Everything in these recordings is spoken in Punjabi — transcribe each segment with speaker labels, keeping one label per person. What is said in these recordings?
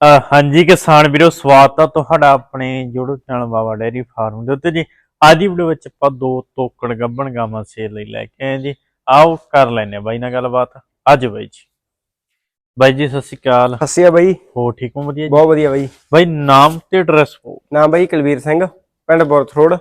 Speaker 1: ਹਾਂਜੀ ਕਿਸਾਨ ਵੀਰੋ ਸਵਾਗਤ ਆ ਤੁਹਾਡਾ ਆਪਣੇ YouTube channel Baba dairy farm ਦੇ ਉੱਤੇ ਜੀ। ਅੱਜ ਦੀ ਵੀਡੀਓ ਵਿੱਚ ਆਪਾਂ ਦੋ ਤੋਕੜ ਗੱਬਣ ਗਾਵਾਂ ਸੇਲ ਲਈ ਲੈ ਕੇ ਆਏ ਜੀ। ਆਓ ਕਰ ਲੈਨੇ ਬਾਈ ਨਾਲ ਗੱਲਬਾਤ। ਅੱਜ ਬਾਈ ਜੀ। ਬਾਈ ਜੀ ਸਤਿ ਸ਼੍ਰੀ ਅਕਾਲ।
Speaker 2: ਹੱਸਿਆ ਬਾਈ।
Speaker 1: ਹੋ ਠੀਕ ਹੋ? ਵਧੀਆ ਜੀ?
Speaker 2: ਬਹੁਤ ਵਧੀਆ ਬਾਈ।
Speaker 1: ਬਾਈ ਨਾਮ ਤੇ ਐਡਰੈਸ ਹੋ
Speaker 2: ਨਾਮ ਬਾਈ ਕੁਲਵੀਰ ਸਿੰਘ ਪਿੰਡ ਬੁਰਥ ਰੋਡ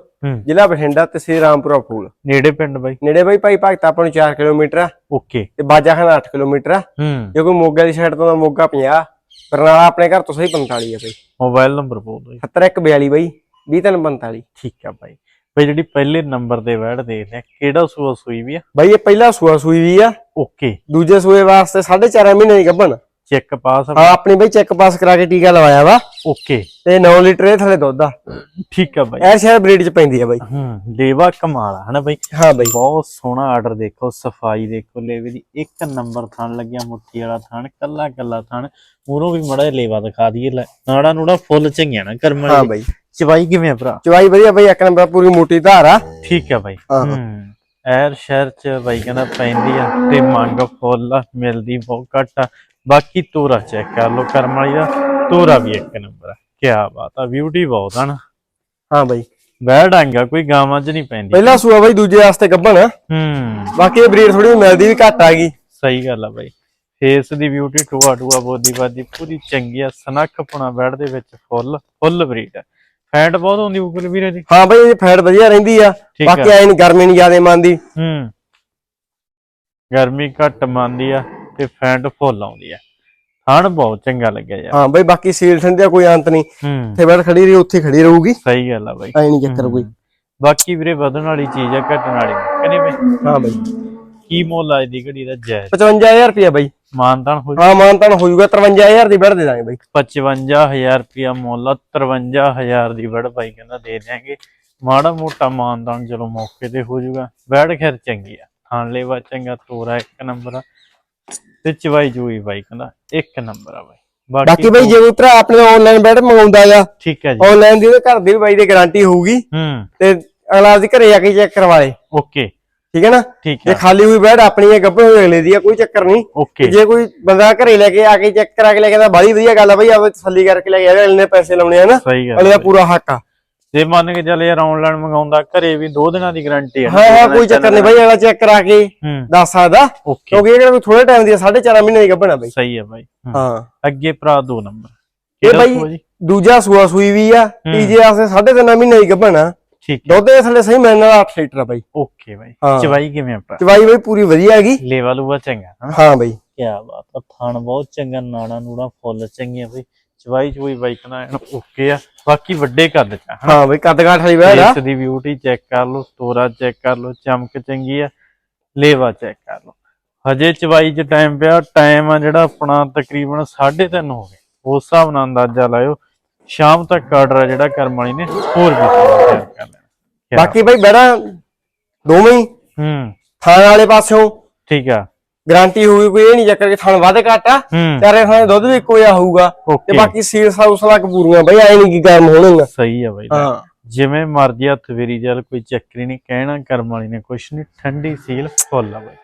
Speaker 2: ਜ਼ਿਲ੍ਹਾ ਬਠਿੰਡਾ ਤਹਿਸੀਲ ਰਾਮਪੁਰਾ ਫੂਲ
Speaker 1: ਨੇੜੇ ਪਿੰਡ ਬਾਈ?
Speaker 2: ਨੇੜੇ ਬਾਈ ਭਾਈ ਭਗਤਾ ਆਪਾਂ ਨੂੰ 4 ਕਿਲੋਮੀਟਰ ਆ
Speaker 1: ਓਕੇ।
Speaker 2: ਤੇ ਬਾਜਾਖਾਨਾ 8 ਕਿਲੋਮੀਟਰ ਆ।
Speaker 1: ਹੂੰ।
Speaker 2: ਜੇ ਕੋਈ ਮੋਗਾ ਦੀ ਸਾਈਡ ਤੋਂ ਤਾਂ ਮੋਗਾ 50 ਬਰਨਾਲਾ ਆਪਣੇ ਘਰ ਤੋਂ ਸਹੀ 45 ਆ ਬਾਈ
Speaker 1: ਮੋਬਾਈਲ ਨੰਬਰ ਬੋਲ ਦਿਓ ਜੀ।
Speaker 2: 7142 ਬਾਈ 20345
Speaker 1: ਠੀਕ ਆ ਬਾਈ। ਬਾਈ ਜਿਹੜੀ ਪਹਿਲੇ ਨੰਬਰ ਦੇ ਵੈੜ ਦੇਖਦੇ ਆ ਕਿਹੜਾ ਸੂਆ ਸੂਈ ਵੀ ਆ?
Speaker 2: ਬਾਈ ਇਹ ਪਹਿਲਾ ਸੂਆ ਸੂਈ ਵੀ ਆ।
Speaker 1: ਓਕੇ
Speaker 2: ਦੂਜੇ ਸੂਏ ਵਾਸਤੇ 4.5 ਮਹੀਨੇ ਦੀ ਗੱਭਣ।
Speaker 1: ਚੈੱਕ ਪਾਸ
Speaker 2: ਹਾਂ ਆਪਣੀ ਬਾਈ ਚੈੱਕ ਪਾਸ ਕਰਾ ਕੇ ਟੀਕਾ ਲਵਾਇਆ ਵਾ।
Speaker 1: ਓਕੇ।
Speaker 2: ਤੇ 9 ਲੀਟਰ ਇਹ ਥੱਲੇ ਦੁੱਧ ਆ।
Speaker 1: ਠੀਕ ਆ ਬਾਈ।
Speaker 2: ਐਰ ਸ਼ਹਿਰ ਬਰੀਡ ਚ ਪੈਂਦੀ ਆ ਬਾਈ।
Speaker 1: ਹੂੰ ਲੇਵਾ ਕਮਾਲ ਆ ਹਨਾ ਬਾਈ?
Speaker 2: ਹਾਂ ਬਾਈ।
Speaker 1: ਬਹੁਤ ਸੋਹਣਾ ਆਰਡਰ ਦੇਖੋ ਸਫ਼ਾਈ ਦੇਖੋ ਲੇਵੇ ਦੀ। ਇੱਕ ਨੰਬਰ ਥਣ ਲੱਗਿਆ ਮੁੱਠੀ ਵਾਲਾ ਥਣ ਕੱਲਾ ਕੱਲਾ ਥਣ। ਮੂਰੋਂ ਵੀ ਮੜਾ ਲੇਵਾ ਦਿਖਾ ਦਈਏ ਲੈ। ਨਾੜਾ ਨੂੜਾ ਫੁੱਲ ਚੰਗਿਆ ਨਾ ਕਰਮ
Speaker 2: ਹਾਂ ਬਾਈ।
Speaker 1: ਚਵਾਈ ਕਿਵੇਂ ਆ ਭਰਾ?
Speaker 2: ਚਵਾਈ ਵਧੀਆ ਬਾਈ ਇੱਕ ਨੰਬਰ ਪੂਰੀ ਮੋਟੀ ਧਾਰ ਆ।
Speaker 1: ਠੀਕ ਆ ਬਾਈ।
Speaker 2: ਹਾਂ।
Speaker 1: ਐਰ ਸ਼ਹਿਰ ਚ ਬਾਈ ਕਹਿੰਦਾ ਪੈਂਦੀ ਆ ਤੇ ਮੰਗ ਫੁੱਲ ਮਿਲਦੀ ਬਹੁਤ ਘੱਟ ਆ। ਬਾਕੀ ਤੋਰਾ ਚੈੱਕ ਕਰ ਲਓ ਕਰਮ ਵਾਲੀ ਦਾ ਤੋਰਾ ਵੀ ਇੱਕ ਨੰਬਰ ਆ। ਕੀ ਬਾਤ ਆ ਬਿਊਟੀ ਬਹੁਤ ਆ ਨਾ।
Speaker 2: ਹਾਂ ਬਾਈ।
Speaker 1: ਬੈੜ ਆਂਗਾ ਕੋਈ ਗਾਵਾਂ ਚ ਨਹੀਂ ਪੈਂਦੀ।
Speaker 2: ਪਹਿਲਾ ਸੂਆ ਬਾਈ ਦੂਜੇ ਵਾਸਤੇ ਗੱਭਣ
Speaker 1: ਹੂੰ।
Speaker 2: ਬਾਕੀ ਇਹ ਬਰੀਡ ਥੋੜੀ ਮਿਲਦੀ ਵੀ ਘੱਟ ਆ ਗਈ।
Speaker 1: ਸਹੀ ਗੱਲ ਆ ਬਾਈ। ਫੇਸ ਦੀ ਬਿਊਟੀ ਟੂਆ ਟੂਆ ਬੋਦੀ ਬਾਦੀ ਪੂਰੀ ਚੰਗੀ ਆ ਸਨੱਖ ਪੁਣਾ ਬੈਡ ਦੇ ਵਿੱਚ ਫੁੱਲ ਫੁੱਲ ਬਰੀਡ ਆ। ਫੈਟ ਬਹੁਤ ਹੁੰਦੀ ਉਪਰ ਵੀਰੇ ਦੀ।
Speaker 2: ਹਾਂ ਬਾਈ ਇਹ ਫੈਟ ਵਧੀਆ ਰਹਿੰਦੀ ਆ। ਬਾਕੀ
Speaker 1: ਆ।
Speaker 2: ਐ ਨਹੀਂ ਗਰਮੀ ਨਹੀਂ ਜ਼ਿਆਦੇ ਮੰਨਦੀ।
Speaker 1: ਹੂੰ। ਗਰਮੀ ਘੱਟ ਮੰਨਦੀ ਆ। ਤੇ ਫੈਟ ਫੁੱਲ ਆਉਂਦੀ ਆ। ਥਣ ਬਹੁਤ ਚੰਗਾ ਲੱਗਿਆ ਯਾਰ।
Speaker 2: ਹਾਂ ਬਾਈ ਬਾਕੀ ਸੀਲ ਠੰਡ ਦਾ ਕੋਈ ਅੰਤ ਨਹੀਂ। ਇੱਥੇ ਬੈਠ ਖੜੀ ਰਹੀ ਉੱਥੇ ਖੜੀ ਰਹੂਗੀ।
Speaker 1: ਸਹੀ ਗੱਲ ਆ ਬਾਈ।
Speaker 2: ਐ ਨਹੀਂ ਚੱਕਰ ਕੋਈ।
Speaker 1: ਬਾਕੀ ਵੀਰੇ ਵਧਣ ਵਾਲੀ ਚੀਜ਼ ਆ ਘਟਣ ਵਾਲੀ। ਕਹਿੰਦੇ ਬਈ
Speaker 2: ਹਾਂ ਬਾਈ।
Speaker 1: ਕੀ ਮੁੱਲ ਆ ਦੀ ਘੜੀ ਦਾ ਜਾਇਜ਼?
Speaker 2: 55000 ਰੁਪਇਆ ਬਾਈ।
Speaker 1: ਮਾਨਤਾਨ ਹੋ
Speaker 2: ਹਾਂ ਮਾਨਤਾਨ ਹੋ ਜਾਊਗਾ। 53000 ਦੀ ਬੈਠ ਦੇ ਦਾਂਗੇ ਬਾਈ।
Speaker 1: 55000 ਰੁਪਿਆ ਮੁੱਲ ਆ, 53000 ਦੀ ਵੜ ਭਾਈ ਕਹਿੰਦਾ ਦੇ ਦਿਆਂਗੇ। ਮਾੜਾ ਮੋਟਾ ਮਾਨਦਾਨ ਚਲੋ ਮੌਕੇ ਤੇ ਹੋ ਜਾਊਗਾ। ਵੜ ਖੈਰ ਚੰਗੀ ਆ। ਥਾਣ ਲੈਵਾ ਚੰਗਾ ਤੋਰਾ ਇੱਕ ਨੰਬਰ ਆ। ਤੇ ਚਵਾਈ ਜੂਈ ਬਾਈ ਕਹਿੰਦਾ ਇੱਕ ਨੰਬਰ ਆ ਬਾਈ।
Speaker 2: ਬਾਕੀ ਬਾਈ ਜੇ ਕੋਈ ਭਰਾ ਆਪਣੇ ਆਨਲਾਈਨ ਬੈਠ ਮੰਗਾਉਂਦਾ ਆ
Speaker 1: ਠੀਕ ਹੈ ਜੀ।
Speaker 2: ਆਨਲਾਈਨ ਦੀ ਘਰ ਦੀ ਵੀ ਬਾਈ ਦੀ ਗਾਰੰਟੀ ਹੋਊਗੀ।
Speaker 1: ਹੂੰ।
Speaker 2: ਤੇ ਅਗਲਾ ਆਪਦੀ ਘਰੇ ਜਾ ਕੇ ਚੈੱਕ ਕਰਵਾ ਲੇ।
Speaker 1: ਓਕੇ।
Speaker 2: ਠੀਕ ਹੈ ਨਾ?
Speaker 1: ਠੀਕ
Speaker 2: ਜੇ
Speaker 1: ਹੈ।
Speaker 2: ਖਾਲੀ ਹੋਈ ਬੈਠ ਆਪਣੀ ਇਹ ਗੱਭੇ ਹੋਏ ਅਗਲੇ ਦੀ ਆ ਕੋਈ ਚੱਕਰ ਨਹੀਂ।
Speaker 1: ਓਕੇ।
Speaker 2: ਜੇ ਕੋਈ ਬੰਦਾ ਘਰੇ ਲੈ ਕੇ ਆ ਕੇ ਚੈੱਕ ਕਰਾ ਕੇ ਲੈ ਕੇ ਆਉਂਦਾ ਬਾਲੀ ਵਧੀਆ ਗੱਲ ਆ ਬਾਈ ਆਵੇ ਤਸੱਲੀ ਕਰਕੇ ਲੈ ਕੇ ਆਵੇ ਅਗਲੇ ਨੇ ਪੈਸੇ ਲਾਉਣੇ ਆ ਨਾ। ਅਗਲੇ
Speaker 1: ਗੱਲ
Speaker 2: ਦਾ ਪੂਰਾ ਹੱਕ ਆ।
Speaker 1: ਜੇ ਮੰਨ ਕੇ ਚੱਲ ਯਾਰ ਆਨਲਾਈਨ ਮੰਗਾਉਂਦਾ ਘਰੇ ਵੀ ਦੋ ਦਿਨਾਂ ਦੀ ਗਾਰੰਟੀ ਹੈ
Speaker 2: ਹਾਂ ਹਾਂ ਕੋਈ ਚੱਕਰ ਨਹੀਂ ਬਾਈ ਅਗਲਾ ਚੈੱਕ ਕਰਾ ਕੇ ਦੱਸ ਸਕਦਾ ਕਿਉਂਕਿ ਇਹ ਕਿਹੜਾ ਥੋੜੇ ਟਾਈਮ ਦੀ ਆ, ਸਾਢੇ 4 ਮਹੀਨੇ ਦੀ ਗੱਭਣਾ ਬਾਈ।
Speaker 1: ਸਹੀ ਹੈ ਬਾਈ। ਹੂੰ। ਅੱਗੇ ਭਰਾ ਦੋ ਨੰਬਰ
Speaker 2: ਇਹ ਬਾਈ ਦੂਜਾ ਸੂਆ ਸੂਈ ਵੀ ਆ ਤੀਜੇ ਆਸੇ ਸਾਢੇ 3 ਮਹੀਨੇ ਦੀ ਗੱਭਣਾ
Speaker 1: ਠੀਕ
Speaker 2: ਦੁੱਧ ਦੇ ਥੱਲੇ ਸਹੀ ਵਾਲਾ 8 ਲੀਟਰ ਆ ਬਾਈ।
Speaker 1: ਓਕੇ ਬਾਈ। ਚਵਾਈ ਕਿਵੇਂ ਆ ਭਰਾ?
Speaker 2: ਚਵਾਈ ਬਾਈ ਪੂਰੀ ਵਧੀਆ ਹੈਗੀ।
Speaker 1: ਲੇਵਾ ਲੂਵਾ ਚੰਗਾ ਹਾਂ
Speaker 2: ਬਾਈ।
Speaker 1: ਕੀ ਬਾਤ ਆ ਥਣ ਬਹੁਤ ਚੰਗਾ ਨਾੜਾ ਨੂੜਾ ਫੁੱਲ ਚੰਗੀਆਂ ਬਈ। ਚਵਾਈ ਚੁਈ ਬਾਈ ਕਹਿੰਦਾ ਐਨ ਓਕੇ ਆ ਬਾਕੀ ਵੱਡੇ ਕੱਦ ਚ ਆ
Speaker 2: ਹਾਂ ਬਾਈ ਕੱਦ ਕਾਠ ਵਾਲੀ ਬੈਠ ਆ
Speaker 1: ਇਸ ਦੀ ਬਿਊਟੀ ਚੈੱਕ ਕਰ ਲਓ ਤੋਰਾ ਚੈੱਕ ਕਰ ਲਓ ਚਮਕ ਚੰਗੀ ਆ ਲੇਵਾ ਚੈੱਕ ਕਰ ਲਓ। ਹਜੇ ਚਵਾਈ ਚ ਟਾਈਮ ਪਿਆ ਟਾਈਮ ਆ ਜਿਹੜਾ ਆਪਣਾ ਤਕਰੀਬਨ 3:30 ਹੋ ਗਏ। ਉਸ ਹਿਸਾਬ ਨਾਲ ਅੰਦਾਜ਼ਾ ਲਾਇਓ ਸ਼ਾਮ ਤੱਕ ਆਰਡਰ ਆ ਜਿਹੜਾ ਕਰਮ ਵਾਲੀ ਨੇ ਹੋਰ ਵੀ ਤਿਆਰ ਕਰ ਲੈਣਾ।
Speaker 2: ਬਾਕੀ ਬਾਈ ਬੈੜਾ ਦੋਵੇਂ ਹੀ?
Speaker 1: ਹੂੰ।
Speaker 2: ਥਾਣ ਵਾਲੇ ਪਾਸਿਓਂ?
Speaker 1: ਠੀਕ ਆ।
Speaker 2: ਗਾਰੰਟੀ ਹੋਊਗੀ ਕੋਈ ਇਹ ਨਹੀਂ ਚੱਕਰ ਕਿ ਥਾਣ ਵੱਧ ਘੱਟ ਆ
Speaker 1: ਹੂੰ।
Speaker 2: ਚਾਰੇ ਥਾਣੇ ਦੁੱਧ ਵੀ ਇੱਕੋ ਜਿਹਾ ਹੋਊਗਾ ਤੇ
Speaker 1: ਓਕੇ।
Speaker 2: ਬਾਕੀ ਸੀਲ ਸਾਊਸ ਲਾ ਪੂਰੀਆਂ ਬਾਈ ਐ ਨਹੀਂ ਕਿ ਗਰਮ ਹੋਣਗੇ
Speaker 1: ਸਹੀ ਆ ਬਾਈ।
Speaker 2: ਹਾਂ।
Speaker 1: ਜਿਵੇਂ ਮਰਜ਼ੀ ਹੱਥ ਫੇਰੀ ਚੱਲ ਕੋਈ ਚੱਕਰੀ ਨਹੀਂ ਕਹਿਣਾ ਕਰਮ ਵਾਲੀ ਨੇ ਕੁਛ ਨਹੀਂ ਠੰਡੀ ਸੀਲ ਫੁੱਲ ਆ ਬਾਈ।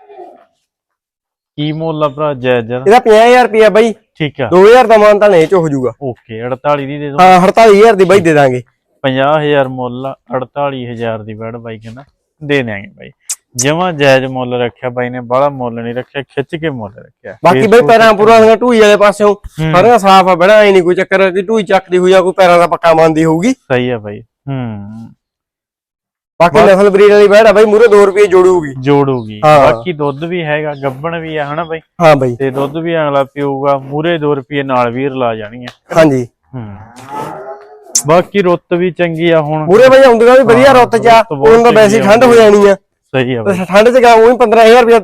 Speaker 1: ਕੀ ਮੁੱਲ ਆ ਭਰਾ ਜੈ ਜਰ
Speaker 2: ਇਹਦਾ 50000 ਰੁਪਇਆ ਬਾਈ।
Speaker 1: ਠੀਕ ਆ।
Speaker 2: 2000 ਦਾ ਮਾਨ ਤਾਂ ਨਹੀਂ ਚ ਹੋ ਜਾਊਗਾ।
Speaker 1: ਓਕੇ 48 ਦੀ ਦੇ ਦੋ।
Speaker 2: ਹਾਂ 48000 ਦੀ ਬਾਈ ਦੇ ਦਾਂਗੇ।
Speaker 1: 50000 ਮੁੱਲ ਆ, 48000 ਦੀ ਬੈੜ ਬਾਈ ਕਹਿੰਦਾ। ਦੇ ਦਿਆਂਗੇ ਬਾਈ। ਜਮਾ ਜਾਇਜ਼ ਮੁੱਲ ਰੱਖਿਆ ਬਾਈ ਨੇ ਬੜਾ ਮੁੱਲ ਨਹੀਂ ਰੱਖਿਆ ਖਿੱਚ ਕੇ ਮੁੱਲ ਰੱਖਿਆ।
Speaker 2: ਬਾਕੀ ਬਾਈ ਪੈਰਾਂ ਪੂਰਾ ਦੀਆਂ ਢੂਈ ਵਾਲੇ ਪਾਸਿਓਂ
Speaker 1: ਹੂੰ।
Speaker 2: ਸਾਰੀਆਂ ਸਾਫ਼ ਆ ਬੜਾ ਐ ਨਹੀਂ ਕੋਈ ਚੱਕਰ ਕਿ ਢੂਈ ਚੱਕਦੀ ਹੋਈ ਆ ਕੋਈ ਪੈਰਾਂ ਦਾ ਪੱਕਾ ਮੰਨਦੀ ਹੋਊਗੀ।
Speaker 1: ਸਹੀ ਆ ਬਾਈ ਹੂੰ।
Speaker 2: ਬਾਕੀ ਨਸਲ ਬਰੀਡ ਵਾਲੀ ਬੈੜ ਆ ਬਾਈ ਮੂਰੇ 2 ਰੁਪਏ ਜੋੜੂਗੀ।
Speaker 1: ਜੋੜੂਗੀ। ਬਾਕੀ ਦੁੱਧ ਵੀ ਹੈਗਾ ਗੱਬਣ ਵੀ ਆ ਹਨਾ ਬਾਈ?
Speaker 2: ਹਾਂ ਬਾਈ।
Speaker 1: ਤੇ ਦੁੱਧ ਵੀ ਅਗਲਾ ਪੀਊਗਾ ਮੂਰੇ 2 ਰੁਪਏ ਨਾਲ ਵੀ ਰਲਾ ਜਾਣੀਆਂ
Speaker 2: ਹਾਂਜੀ।
Speaker 1: ਹੂੰ। ਬਾਕੀ ਰੁੱਤ ਵੀ ਚੰਗੀ ਆ ਹੁਣ।
Speaker 2: ਮੂਰੇ ਬਾਈ ਆਉਂਦੀਆਂ ਵੀ ਵਧੀਆ ਰੁੱਤ ਚ ਆ ਉਹਨਾਂ ਦਾ ਵੈਸੇ ਠੰਡ ਹੋ ਜਾਣੀ ਆ।
Speaker 1: ਸਹੀ ਆ ਬਾਈ।
Speaker 2: ਤੇ ਠੰਡ ਚ ਗਾ ਉਹੀ 15000 ਰੁਪਏ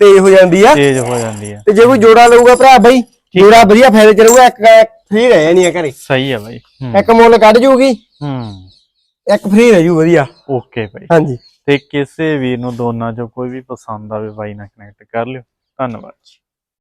Speaker 2: ਤੇਜ਼ ਹੋ ਜਾਂਦੀ ਆ।
Speaker 1: ਤੇਜ਼ ਹੋ ਜਾਂਦੀ ਆ।
Speaker 2: ਤੇ ਜੇ ਕੋਈ ਜੋੜਾ ਲਊਗਾ ਭਰਾ ਬਾਈ ਜੋੜਾ ਵਧੀਆ ਫਾਇਦੇ ਚ ਰਹੂਗਾ ਇੱਕ ਫ੍ਰੀ ਰਹਿ ਜਾਣੀ ਆ ਘਰੇ।
Speaker 1: ਸਹੀ ਆ ਬਾਈ ਹੂੰ।
Speaker 2: ਇੱਕ ਮੁੱਲ ਕੱਢ ਜੂਗੀ
Speaker 1: ਹੂੰ।
Speaker 2: ਇੱਕ ਫ੍ਰੀ ਰਹਿ ਜੂ ਵਧੀਆ।
Speaker 1: Okay bye.
Speaker 2: ਹਾਂਜੀ।
Speaker 1: ਤੇ ਕਿਸੇ ਵੀਰ ਨੂੰ ਦੋਨਾਂ ਚੋਂ ਕੋਈ ਵੀ ਪਸੰਦ ਆਵੇ ਬਾਈ ਨਾਲ ਕਨੈਕਟ ਕਰ ਲਿਓ। ਧੰਨਵਾਦ ਜੀ।